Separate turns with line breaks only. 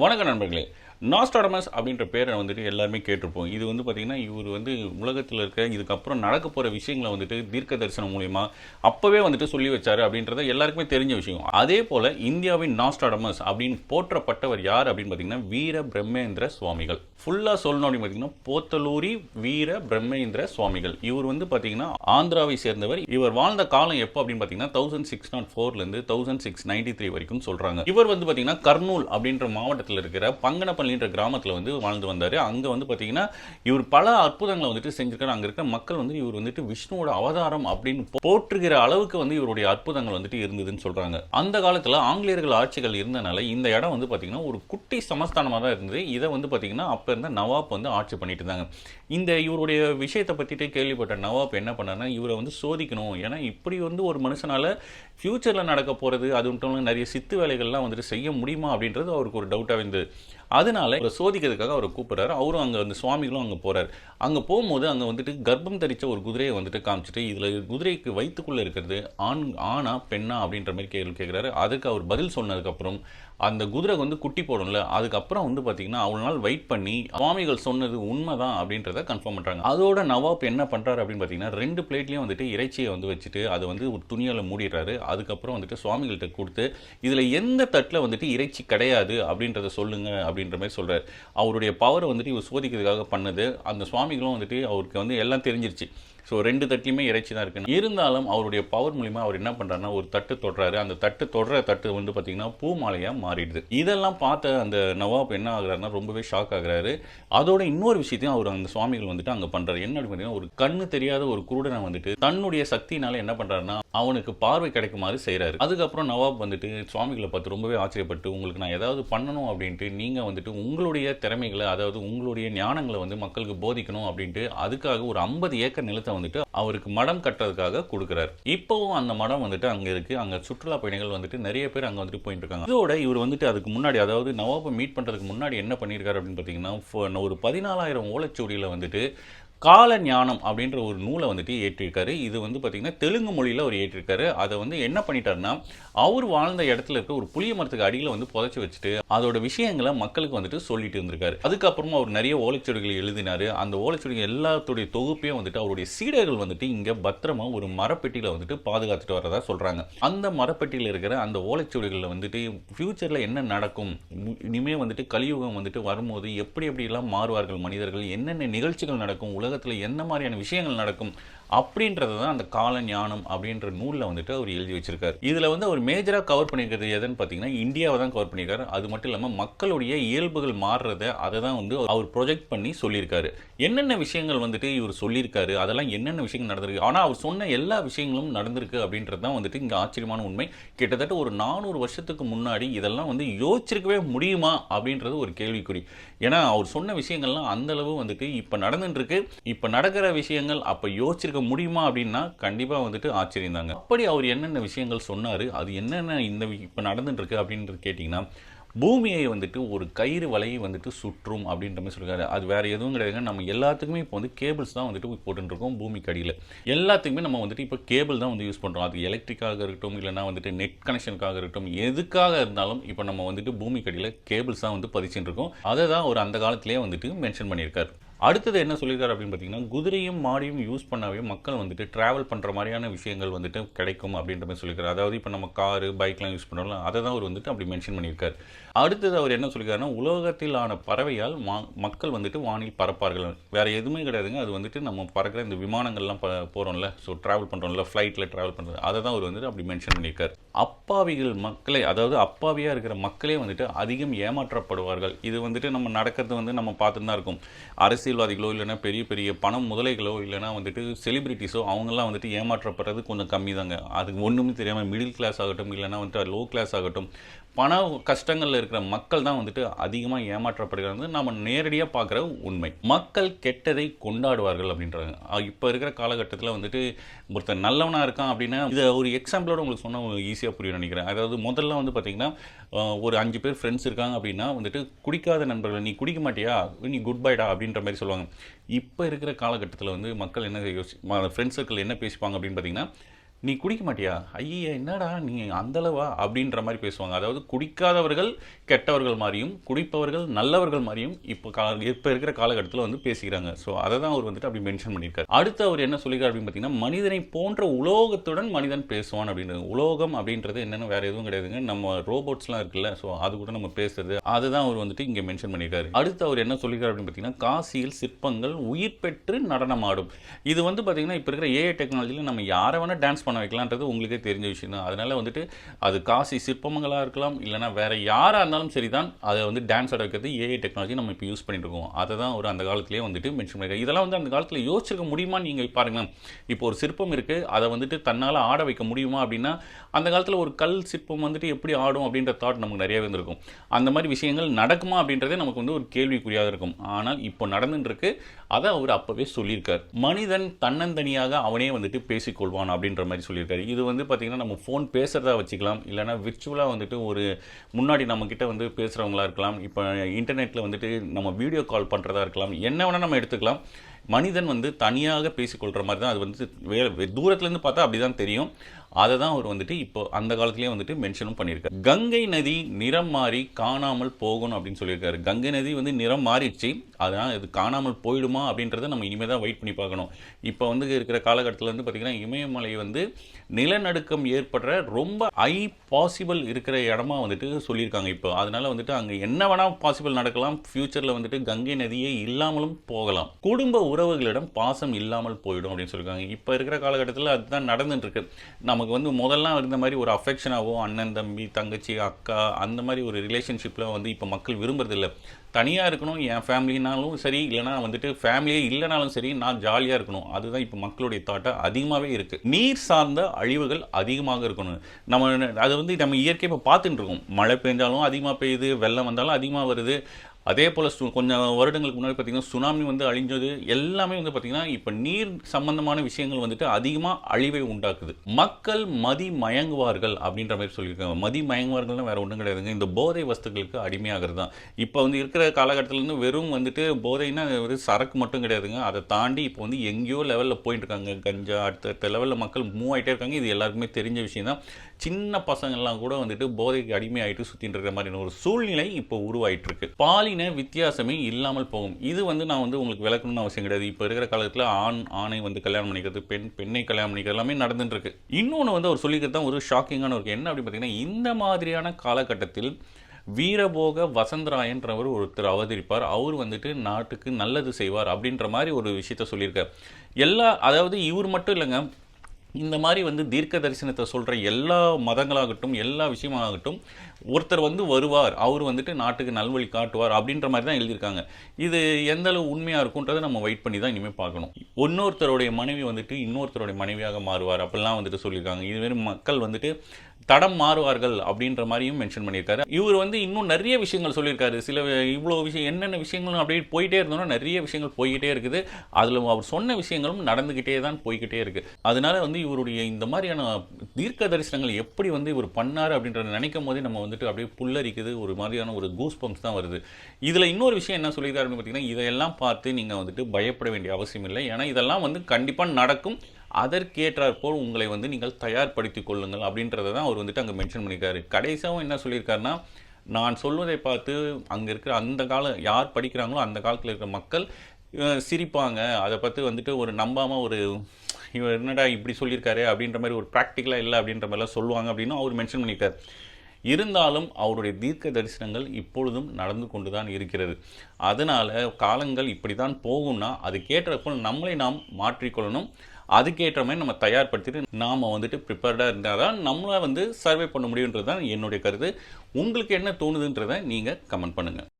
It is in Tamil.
வணக்கம் நண்பர்களே. நாஸ்டாடமஸ் அப்படின்ற பேரை வந்துட்டு எல்லாருமே கேட்டிருப்போம். இது வந்து பார்த்திங்கன்னா இவர் வந்து உலகத்தில் இருக்க இதுக்கப்புறம் நடக்க போகிற விஷயங்களை வந்துட்டு தீர்க்க தரிசனம் மூலிமா அப்போவே வந்துட்டு சொல்லி வச்சார் அப்படின்றத எல்லாருக்குமே தெரிஞ்ச விஷயம். அதே போல் இந்தியாவின் நாஸ்டாடமஸ் அப்படின்னு போற்றப்பட்டவர் யார் அப்படின்னு பார்த்தீங்கன்னா வீர பிரம்மேந்திர சுவாமிகள். ஃபுல்லாக சொல்லணும் அப்படின்னு பார்த்தீங்கன்னா போத்தலூரி வீர பிரம்மேந்திர சுவாமிகள். இவர் வந்து பார்த்தீங்கன்னா ஆந்திராவை சேர்ந்தவர். இவர் வாழ்ந்த காலம் எப்போ அப்படின்னு பார்த்தீங்கன்னா தௌசண்ட் சிக்ஸ் நாட் ஃபோர்லேருந்து தௌசண்ட் சிக்ஸ் நைன்டி த்ரீ வரைக்கும் சொல்கிறாங்க இவர் வந்து பார்த்திங்கன்னா கர்னூல் அப்படின்ற மாவட்டத்தில் இருக்கிற பங்கனப்பள்ளின்ற கிராமத்தில் வந்து வாழ்ந்து வந்தார். அங்கே வந்து பார்த்தீங்கன்னா இவர் பல அற்புதங்களை வந்துட்டு செஞ்சுருக்காரு. அங்கே இருக்கிற மக்கள் வந்து இவர் வந்துட்டு விஷ்ணுவோட அவதாரம் அப்படின்னு போற்றுகிற அளவுக்கு வந்து இவருடைய அற்புதங்கள் வந்துட்டு இருந்ததுன்னு சொல்கிறாங்க அந்த காலத்தில் ஆங்கிலேயர்கள் ஆட்சிகள் இருந்தனால இந்த இடம் வந்து பார்த்தீங்கன்னா ஒரு குட்டி சமஸ்தானமாக தான் இருந்தது. இதை வந்து பார்த்தீங்கன்னா அப்போ இருந்த நவாப் வந்து ஆட்சி பண்ணிட்டு இருந்தாங்க. இந்த இவருடைய விஷயத்தை பற்றிட்டு கேள்விப்பட்ட நவாப் என்ன பண்ணாருன்னா இவரை வந்து சோதிக்கணும். ஏன்னா இப்படி வந்து ஒரு மனுஷனால் ஃப்யூச்சரில் நடக்க போகிறது அது மட்டும் நிறைய சித்து வேலைகள்லாம் வந்துட்டு செய்ய முடியுமா அப்படின்றது அவருக்கு ஒரு டவுட்டாக இருந்தது. அதனால இவரை சோதிக்கிறதுக்காக அவரை கூப்பிடுறாரு. அவரும் அங்கே வந்து சுவாமிகளும் அங்கே போகிறார் அங்கே போகும்போது அங்கே வந்துட்டு கர்ப்பம் தரித்த ஒரு குதிரையை வந்துட்டு காமிச்சிட்டு இதில் குதிரைக்கு வயிற்றுக்குள்ளே இருக்கிறது ஆண் ஆணா பெண்ணா? அப்படின்ற மாதிரி கேள்வி கேட்குறாரு அதுக்கு அவர் பதில் சொன்னதுக்கப்புறம் அந்த குதிரை வந்து குட்டி போடும்ல அதுக்கப்புறம் வந்து பார்த்தீங்கன்னா அவ்வளோ நாள் வெயிட் பண்ணி சுவாமிகள் சொன்னது உண்மைதான் அப்படின்றத கன்ஃபார்ம் பண்ணுறாங்க அதோட நவாப் என்ன பண்ணுறாரு அப்படின்னு பார்த்தீங்கன்னா ரெண்டு பிளேட்லேயும் வந்துட்டு இறைச்சியை வந்து வச்சுட்டு அதை வந்து ஒரு துணியால் மூடிடுறாரு. அதுக்கப்புறம் வந்துட்டு சுவாமிகள்கிட்ட கொடுத்து இதில் எந்த தட்டில் வந்துட்டு இறைச்சி கிடையாது அப்படின்றத சொல்லுங்க அப்படின்ற மாதிரி சொல்கிறார் அவருடைய பவரை வந்துட்டு இவர் சோதிக்கிறதுக்காக பண்ணது அந்த சுவாமிகளும் வந்துட்டு அவருக்கு வந்து எல்லாம் தெரிஞ்சிருச்சு. ஸோ ரெண்டு தட்டிலையுமே இறைச்சி தான் இருக்குது இருந்தாலும் அவருடைய பவர் மூலிமா அவர் என்ன பண்ணுறாருன்னா ஒரு தட்டு தொடுறாரு. அந்த தட்டு தொடுற தட்டு வந்து பார்த்தீங்கன்னா பூ மாலையாக மாறிடுது. இதெல்லாம் பார்த்த அந்த நவாப் என்ன ஆகுறாருன்னா ரொம்பவே ஷாக் ஆகுறாரு. அதோட இன்னொரு விஷயத்தையும் அவர் அந்த சுவாமிகள் வந்துட்டு அங்கே பண்ணுறாரு என்ன அப்படின்னு பார்த்தீங்கன்னா ஒரு கண்ணு தெரியாத ஒரு குருடனை வந்துட்டு தன்னுடைய சக்தினால என்ன பண்ணுறாருன்னா அவனுக்கு பார்வை கிடைக்குமாறு செய்கிறாரு அதுக்கப்புறம் நவாப் வந்துட்டு சுவாமிகளை பார்த்து ரொம்பவே ஆச்சரியப்பட்டு உங்களுக்கு நான் ஏதாவது பண்ணணும் அப்படின்ட்டு நீங்கள் வந்துட்டு உங்களுடைய திறமைகளை அதாவது உங்களுடைய ஞானங்களை வந்து மக்களுக்கு போதிக்கணும் அப்படின்ட்டு அதுக்காக ஒரு ஐம்பது ஏக்கர் நிலத்தை வந்துட்டு அவருக்கு மடம் கட்டுறதுக்காக கொடுக்குறாரு. இப்போவும் அந்த மடம் வந்துட்டு அங்கே இருக்கு. அங்கே சுற்றுலா பயணிகள் வந்துட்டு நிறைய பேர் அங்கே வந்துட்டு போயிட்டு இருக்காங்க இதோட இவர் வந்துட்டு அதுக்கு முன்னாடி அதாவது நவாபை மீட் பண்ணுறதுக்கு முன்னாடி என்ன பண்ணியிருக்காரு அப்படின்னு பார்த்தீங்கன்னா ஒரு பதினாலாயிரம் ஓலைச்சுவடியில் வந்துட்டு கால ஞானம் அப்படின்ற ஒரு நூலை வந்துட்டு ஏற்றிருக்காரு இது வந்து பார்த்தீங்கன்னா தெலுங்கு மொழியில் அவர் ஏற்றிருக்காரு அதை வந்து என்ன பண்ணிட்டாருன்னா அவர் வாழ்ந்த இடத்துல இருக்க ஒரு புளிய மரத்துக்கு அடியில் வந்து புதைச்சி வச்சுட்டு அதோட விஷயங்களை மக்களுக்கு வந்துட்டு சொல்லிட்டு இருந்திருக்காரு. அதுக்கப்புறமா அவர் நிறைய ஓலைச்சுவடிகள் எழுதினாரு. அந்த ஓலைச்சுவடிகள் எல்லாத்துடைய தொகுப்பையும் வந்துட்டு அவருடைய சீடர்கள் வந்துட்டு இங்கே பத்திரமா ஒரு மரப்பெட்டியில் வந்துட்டு பாதுகாத்துட்டு வரதா சொல்கிறாங்க அந்த மரப்பெட்டியில் இருக்கிற அந்த ஓலைச்சுவடிகளில் வந்துட்டு ஃப்யூச்சரில் என்ன நடக்கும்? இனிமேல் வந்துட்டு கலியுகம் வந்துட்டு வரும்போது எப்படி எப்படிலாம் மாறுவார்கள் மனிதர்கள்? என்னென்ன நிகழ்ச்சிகள் நடக்கும்? உலகத்தில் என்ன மாதிரியான விஷயங்கள் நடக்கும் அப்படின்றது தான் அந்த கால ஞானம் அப்படின்ற நூலில் வந்துட்டு அவர் எழுதி வச்சிருக்காரு. இதில் வந்து அவர் மேஜராக கவர் பண்ணியிருக்கிறது எதுன்னு பார்த்தீங்கன்னா இந்தியாவை தான் கவர் பண்ணியிருக்காரு. அது மட்டும் இல்லாமல் மக்களுடைய இயல்புகள் மாறுறத அதை தான் வந்து அவர் ப்ரொஜெக்ட் பண்ணி சொல்லியிருக்காரு. என்னென்ன விஷயங்கள் வந்துட்டு இவர் சொல்லியிருக்காரு அதெல்லாம் என்னென்ன விஷயங்கள் நடந்திருக்கு? ஆனால் அவர் சொன்ன எல்லா விஷயங்களும் நடந்திருக்கு அப்படின்றது தான் வந்துட்டு இங்கே ஆச்சரியமான உண்மை. கிட்டத்தட்ட ஒரு நானூறு வருஷத்துக்கு முன்னாடி இதெல்லாம் வந்து யோசிச்சிருக்கவே முடியுமா அப்படின்றது ஒரு கேள்விக்குறி. ஏன்னா அவர் சொன்ன விஷயங்கள்லாம் அந்தளவு வந்துட்டு இப்போ நடந்துட்டுருக்கு. இப்போ நடக்கிற விஷயங்கள் அப்போ யோசிச்சிருக்க முடியுமா அப்படின்னா கண்டிப்பாக வந்துட்டு ஆச்சரியம் தாங்க அப்படி அவர் என்னென்ன விஷயங்கள் சொன்னார் அது என்னென்ன இந்த இப்போ நடந்துட்டுருக்கு அப்படின்றது கேட்டிங்கன்னா பூமியை வந்துட்டு ஒரு கயிறு வலையை வந்துட்டு சுற்றும் அப்படின்ற மாதிரி சொல்லியிருக்காரு. அது வேறு எதுவும் கிடையாதுங்க. நம்ம எல்லாத்துக்குமே இப்போ வந்து கேபிள்ஸ் தான் வந்துட்டு போட்டுருக்கோம் பூமிக்கு அடியில். எல்லாத்துக்குமே நம்ம வந்துட்டு இப்போ கேபிள் தான் வந்து யூஸ் பண்ணுறோம் அது எலக்ட்ரிக்காக இருக்கட்டும் இல்லைனா வந்துட்டு நெட் கனெக்ஷனுக்காக இருக்கட்டும் எதுக்காக இருந்தாலும் இப்போ நம்ம வந்துட்டு பூமிக்கு அடியில் கேபிள்ஸ் தான் வந்து பதிச்சுட்டு இருக்கோம் அதை தான் ஒரு அந்த காலத்திலேயே வந்துட்டு மென்ஷன் பண்ணியிருக்காரு. அடுத்தது என்ன சொல்லியிருக்காரு அப்படின்னு பார்த்தீங்கன்னா குதிரையும் மாடியும் யூஸ் பண்ணாவே மக்கள் வந்துட்டு ட்ராவல் பண்ணுற மாதிரியான விஷயங்கள் வந்துட்டு கிடைக்கும் அப்படின்ற மாதிரி சொல்லியிருக்காரு. அதாவது இப்போ நம்ம காரு பைக்லாம் யூஸ் பண்ணுறோம்ல அதை தான் அவர் வந்துட்டு அப்படி மென்ஷன் பண்ணியிருக்காரு. அடுத்தது அவர் என்ன சொல்லியிருக்காருன்னா உலகத்திலான பறவையால் மா- மக்கள் வந்துட்டு வானில் பறப்பார்கள். வேறு எதுவுமே கிடையாதுங்க. அது வந்துட்டு நம்ம பறக்கிற இந்த விமானங்கள்லாம் ப போகிறோம்ல ஸோ ட்ராவல் பண்ணுறோம்ல ஃப்ளைட்டில் ட்ராவல் பண்ணுறது அதை தான் அவர் வந்துட்டு அப்படி மென்ஷன் பண்ணியிருக்காரு. அப்பாவிகள் மக்களை அதாவது அப்பாவியாக இருக்கிற மக்களே வந்துட்டு அதிகம் ஏமாற்றப்படுவார்கள். இது வந்துட்டு நம்ம நடக்கிறது வந்து நம்ம பார்த்துட்டு தான் இருக்கும். அரசியல்வாதிகளோ இல்லைன்னா பெரிய பெரிய பணம் முதலைகளோ இல்லைன்னா வந்துட்டு செலிபிரிட்டிஸோ அவங்கெல்லாம் வந்துட்டு ஏமாற்றப்படுறது கொஞ்சம் கம்மி தாங்க அதுக்கு ஒன்றுமே தெரியாமல் மிடில் கிளாஸ் ஆகட்டும் இல்லைன்னா வந்துட்டு லோ கிளாஸ் ஆகட்டும் பண கஷ்டங்களில் இருக்கிற மக்கள் தான் வந்துட்டு அதிகமாக ஏமாற்றப்படுகிறது. நம்ம நேரடியாக பார்க்குற உண்மை. மக்கள் கெட்டதை கொண்டாடுவார்கள் அப்படின்றாங்க. இப்போ இருக்கிற காலகட்டத்தில் வந்துட்டு ஒருத்தர் நல்லவனாக இருக்கான் அப்படின்னா இதை ஒரு எக்ஸாம்பிளோட உங்களுக்கு சொன்னால் ஈஸியாக புரியும் நினைக்கிறேன். அதாவது முதல்ல வந்து பார்த்தீங்கன்னா ஒரு அஞ்சு பேர் ஃப்ரெண்ட்ஸ் இருக்காங்க அப்படின்னா வந்துட்டு குடிக்காத நண்பர்கள் நீ குடிக்க மாட்டியா? நீ குட் பைடா அப்படின்ற மாதிரி சொல்லுவாங்க. இப்போ இருக்கிற காலகட்டத்தில் வந்து மக்கள் என்ன யோசி ஃப்ரெண்ட்ஸ் சர்க்கிள் என்ன பேசிப்பாங்க அப்படின்னு பார்த்தீங்கன்னா நீ குடிக்க மாட்டியா? ஐயா என்னடா நீ அந்தளவா? அப்படின்ற மாதிரி பேசுவாங்க. அதாவது குடிக்காதவர்கள் கெட்டவர்கள் மாதிரியும் குடிப்பவர்கள் நல்லவர்கள் மாதிரியும் இப்போ கா இப்போ இருக்கிற காலகட்டத்தில் வந்து பேசிக்கிறாங்க. ஸோ அதை தான் அவர் வந்துட்டு அப்படி மென்ஷன் பண்ணியிருக்காரு. அடுத்து அவர் என்ன சொல்லியிருக்காரு அப்படின்னு பார்த்தீங்கன்னா மனிதனை போன்ற உலோகத்துடன் மனிதன் பேசுவான் அப்படின்றது உலோகம் அப்படின்றது என்னென்னு வேற எதுவும் கிடையாதுங்க. நம்ம ரோபோட்ஸ்லாம் இருக்குல்ல ஸோ அது கூட நம்ம பேசுறது. அதுதான் அவர் வந்துட்டு இங்கே மென்ஷன் பண்ணியிருக்காரு. அடுத்து அவர் என்ன சொல்லியிருக்காரு அப்படின்னு பார்த்தீங்கன்னா காசியில் சிற்பங்கள் உயிர் பெற்று நடனமாடும். இது வந்து பார்த்தீங்கன்னா இப்போ இருக்கிற ஏஐ டெக்னாலஜியில் நம்ம யாரை வேணால் டான்ஸ் பண்ண வைக்கலான்றது உங்களுக்கே தெரிஞ்ச விஷயம் தான். அதனால் வந்துட்டு அது காசி சிற்பங்களாக இருக்கலாம் இல்லைனா வேற யாராக இருந்தாலும் சரி தான் அதை வந்து டான்ஸ் ஆட வைக்கிறது ஏஐ டெக்னாலஜி நம்ம இப்போ யூஸ் பண்ணிட்டு இருக்கோம். அதை தான் ஒரு அந்த காலத்துலேயே வந்துட்டு மென்ஷன் பண்ணியிருக்காங்க இதெல்லாம் வந்து அந்த காலத்தில் யோசிச்சிருக்க முடியுமான்னு நீங்கள் பாருங்களேன். இப்போ ஒரு சிற்பம் இருக்குது அதை வந்துட்டு தன்னால் ஆட வைக்க முடியுமா அப்படின்னா அந்த காலத்தில் ஒரு கல் சிற்பம் வந்துட்டு எப்படி ஆடும் அப்படின்ற தாட் நமக்கு நிறையவே இருந்திருக்கும். அந்த மாதிரி விஷயங்கள் நடக்குமா அப்படின்றதே நமக்கு வந்து ஒரு கேள்விக்குறியாக இருக்கும். ஆனால் இப்போ நடந்துட்டுருக்கு அதை அவர் அப்போவே சொல்லியிருக்கார். மனிதன் தன்னந்தனியாக அவனே வந்துட்டு பேசிக்கொள்வான் அப்படின்ற மாதிரி சொல்லியிருக்காரு. இது வந்து பார்த்திங்கன்னா நம்ம ஃபோன் பேசுகிறதா வச்சுக்கலாம். இல்லைனா விர்ச்சுவலாக வந்துட்டு ஒரு முன்னாடி நம்மக்கிட்ட வந்து பேசுகிறவங்களா இருக்கலாம். இப்போ இன்டர்நெட்டில் வந்துட்டு நம்ம வீடியோ கால் பண்ணுறதா இருக்கலாம். என்ன வேணால் நம்ம எடுத்துக்கலாம். மனிதன் வந்து தனியாக பேசிக்கொள்கிற மாதிரி தான் அது வந்து வே தூரத்துலேருந்து பார்த்தா அப்படி தான் தெரியும். அதை தான் அவர் வந்துட்டு இப்போ அந்த காலத்துலேயே வந்துட்டு மென்ஷனும் பண்ணியிருக்காரு. கங்கை நதி நிறம் மாறி காணாமல் போகணும் அப்படின்னு சொல்லியிருக்காரு. கங்கை நதி வந்து நிறம் மாறிடுச்சு. அதனால் இது காணாமல் போயிடுமா அப்படின்றத நம்ம இனிமேல் தான் வெயிட் பண்ணி பார்க்கணும். இப்போ வந்து இருக்கிற காலகட்டத்தில் வந்து பார்த்திங்கன்னா இமயமலை வந்து நிலநடுக்கம் ஏற்படுற ரொம்ப ஐ பாசிபிள் இருக்கிற இடமா வந்துட்டு சொல்லியிருக்காங்க இப்போ. அதனால் வந்துட்டு அங்கே என்ன வேணால் பாசிபிள் நடக்கலாம். ஃப்யூச்சரில் வந்துட்டு கங்கை நதியே இல்லாமலும் போகலாம். குடும்ப உறவுகளிடம் பாசம் இல்லாமல் போயிடும் அப்படின்னு சொல்லியிருக்காங்க. இப்போ இருக்கிற காலகட்டத்தில் அதுதான் நடந்துட்டுருக்கு. நமக்கு வந்து முதல்லாம் இருந்த மாதிரி ஒரு அஃபெக்ஷனாகவோ அண்ணன் தம்பி தங்கச்சி அக்கா அந்த மாதிரி ஒரு ரிலேஷன்ஷிப்பில் வந்து இப்போ மக்கள் விரும்புறதில்ல. தனியாக இருக்கணும் என் ஃபேமிலினாலும் சரி இல்லைனா வந்துட்டு ஃபேமிலியே இல்லைனாலும் சரி நான் ஜாலியாக இருக்கணும். அதுதான் இப்போ மக்களுடைய தாட்டாக அதிகமாகவே இருக்குது நீர் சார்ந்த அழிவுகள் அதிகமாக இருக்கணும். நம்ம அதை வந்து நம்ம இயற்கை இப்போ பார்த்துட்டு இருக்கோம் மழை பெஞ்சாலும் அதிகமாக பெய்யுது வெள்ளம் வந்தாலும் அதிகமாக வருது. அதே போல் சு கொஞ்சம் வருடங்களுக்கு முன்னாடி பார்த்திங்கன்னா சுனாமி வந்து அழிஞ்சது எல்லாமே வந்து பார்த்திங்கன்னா இப்போ நீர் சம்பந்தமான விஷயங்கள் வந்துட்டு அதிகமாக அழிவை உண்டாக்குது. மக்கள் மதி மயங்குவார்கள் அப்படின்ற மாதிரி சொல்லியிருக்காங்க. மதி மயங்குவார்கள்னு வேறு ஒன்றும் கிடையாதுங்க. இந்த போதை வஸ்துக்களுக்கு அடிமையாகிறது தான். இப்போ வந்து இருக்கிற காலகட்டத்திலேருந்து வெறும் வந்துட்டு போதைன்னா வெறும் சரக்கு மட்டும் கிடையாதுங்க. அதை தாண்டி இப்போ வந்து எங்கேயோ லெவலில் போயிட்டு இருக்காங்க. கஞ்சா அடுத்த லெவலில் மக்கள் மூவ் ஆகிட்டே இருக்காங்க. இது எல்லாருக்குமே தெரிஞ்ச விஷயம் தான். சின்ன பசங்கள்லாம் கூட வந்துட்டு போதைக்கு அடிமையாயிட்டு சுற்றிட்டு இருக்கிற மாதிரியான ஒரு சூழ்நிலை இப்போ உருவாயிட்டு இருக்கு பாலின வித்தியாசமே இல்லாமல் போகும். இது வந்து நான் வந்து உங்களுக்கு விளக்கணும்னு அவசியம் கிடையாது. இப்போ இருக்கிற காலத்தில் ஆண் ஆணை வந்து கல்யாணம் பண்ணிக்கிறது பெண் பெண்ணை கல்யாணம் பண்ணிக்கிறது எல்லாமே நடந்துட்டு இருக்கு இன்னொன்று வந்து அவர் சொல்லிக்கிறது தான் ஒரு ஷாக்கிங்கான ஒரு என்ன அப்படின்னு பார்த்தீங்கன்னா இந்த மாதிரியான காலகட்டத்தில் வீரபோக வசந்தராயன்றவர் ஒருத்தர் அவதரிப்பார். அவர் வந்துட்டு நாட்டுக்கு நல்லது செய்வார் அப்படின்ற மாதிரி ஒரு விஷயத்த சொல்லியிருக்கார். எல்லா அதாவது இவர் மட்டும் இல்லைங்க இந்த மாதிரி வந்து தீர்க்க தரிசனத்தை சொல்கிற எல்லா மதங்களாகட்டும் எல்லா விஷயமாகட்டும் ஒருத்தர் வந்து வருவார். அவர் வந்துட்டு நாட்டுக்கு நல்வழி காட்டுவார் அப்படின்ற மாதிரி தான் எழுதியிருக்காங்க. இது எந்த அளவு உண்மையாக இருக்குன்றதை நம்ம வெயிட் பண்ணி தான் இனிமேல் பார்க்கணும். இன்னொருத்தருடைய மனைவி வந்துட்டு இன்னொருத்தருடைய மனைவியாக மாறுவார் அப்படிலாம் வந்துட்டு சொல்லியிருக்காங்க. இதுமாரி மக்கள் வந்துட்டு தடம் மாறுவார்கள் அப்படின்ற மாதிரியும் மென்ஷன் பண்ணியிருக்காரு. இவர் வந்து இன்னும் நிறைய விஷயங்கள் சொல்லியிருக்காரு. சில இவ்வளோ விஷயம் என்னென்ன விஷயங்களும் அப்படியே போயிட்டே இருந்தோம்னா நிறைய விஷயங்கள் போய்கிட்டே இருக்குது. அதில் அவர் சொன்ன விஷயங்களும் நடந்துக்கிட்டே தான் போய்கிட்டே இருக்குது அதனால வந்து இவருடைய இந்த மாதிரியான தீர்க்க தரிசனங்கள் எப்படி வந்து இவர் பண்ணார் அப்படின்றத நினைக்கும் போதே நம்ம வந்துட்டு அப்படியே புல்லரிக்குது. ஒரு மாதிரியான ஒரு கூஸ் பம்ப்ஸ் தான் வருது. இதில் இன்னொரு விஷயம் என்ன சொல்லியிருக்காருன்னு பார்த்தீங்கன்னா இதையெல்லாம் பார்த்து நீங்கள் வந்துட்டு பயப்பட வேண்டிய அவசியம் இல்லை. ஏன்னா இதெல்லாம் வந்து கண்டிப்பாக நடக்கும். அதற்கேற்றாற்போல் உங்களை வந்து நீங்கள் தயார்படுத்தி கொள்ளுங்கள் அப்படின்றத தான் அவர் வந்துட்டு அங்கே மென்ஷன் பண்ணியிருக்காரு. கடைசியாகவும் என்ன சொல்லியிருக்காருன்னா நான் சொல்வதை பார்த்து அங்கே இருக்கிற அந்த காலம் யார் படிக்கிறாங்களோ அந்த காலத்தில் இருக்கிற மக்கள் சிரிப்பாங்க. அதை பற்றி வந்துட்டு ஒரு நம்பாமல் ஒரு இவர் என்னடா இப்படி சொல்லியிருக்காரு அப்படின்ற மாதிரி ஒரு ப்ராக்டிக்கலாக இல்லை அப்படின்ற மாதிரிலாம் சொல்லுவாங்க அப்படின்னு அவர் மென்ஷன் பண்ணியிருக்காரு. இருந்தாலும் அவருடைய தீர்க்க தரிசனங்கள் இப்பொழுதும் நடந்து கொண்டு தான் இருக்கிறது. அதனால் காலங்கள் இப்படி தான் போகும்னா அதுக்கேற்றப்போ நம்மளை நாம் மாற்றிக்கொள்ளணும். அதுக்கேற்ற மாதிரி நம்ம தயார்படுத்திட்டு நாம் வந்துட்டு ப்ரிப்பேர்டாக இருந்தால் தான் நம்மளை வந்து சர்வே பண்ண முடியுன்றது தான் என்னுடைய கருத்து. உங்களுக்கு என்ன தோணுதுன்றதை நீங்கள் கமெண்ட் பண்ணுங்கள்